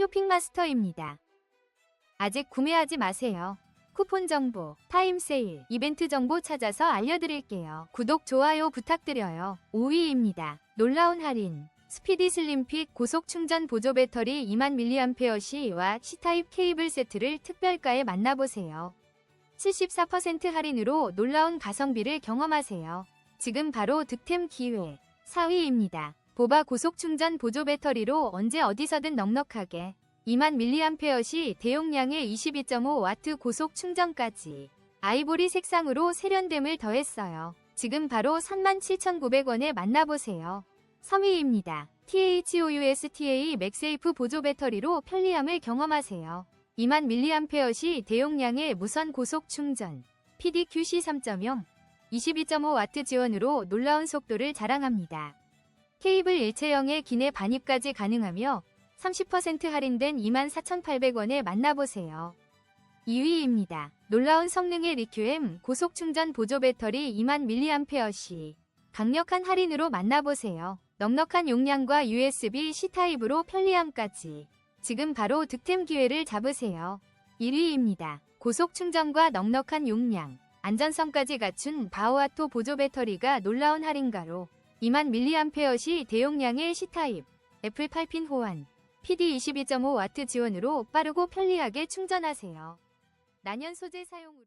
쇼핑마스터입니다. 아직 구매하지 마세요. 쿠폰 정보, 타임 세일, 이벤트 정보 찾아서 알려드릴게요. 구독, 좋아요 부탁드려요. 5위입니다. 놀라운 할인. 스피디 슬림핏 고속 충전 보조 배터리 2만 mAh와 C타입 케이블 세트를 특별가에 만나보세요. 74% 할인으로 놀라운 가성비를 경험하세요. 지금 바로 득템 기회. 4위입니다. 보바 고속 충전 보조 배터리로 언제 어디서든 넉넉하게 2만 mAh 대용량의 22.5W 고속 충전까지 아이보리 색상으로 세련됨을 더했어요. 지금 바로 37,900원에 만나보세요. 3위입니다. THOUSTA 맥세이프 보조 배터리로 편리함을 경험하세요. 2만 mAh 대용량의 무선 고속 충전 PDQC 3.0 22.5W 지원으로 놀라운 속도를 자랑합니다. 케이블 일체형의 기내 반입까지 가능하며 30% 할인된 24,800원에 만나보세요. 2위입니다. 놀라운 성능의 리큐엠 고속 충전 보조 배터리 2만 mAh 강력한 할인으로 만나보세요. 넉넉한 용량과 USB-C 타입으로 편리함까지 지금 바로 득템 기회를 잡으세요. 1위입니다. 고속 충전과 넉넉한 용량, 안전성까지 갖춘 바오아토 보조 배터리가 놀라운 할인가로 2만 mAh 대용량의 C타입, 애플 8핀 호환, PD 22.5W 지원으로 빠르고 편리하게 충전하세요. 난연 소재 사용으로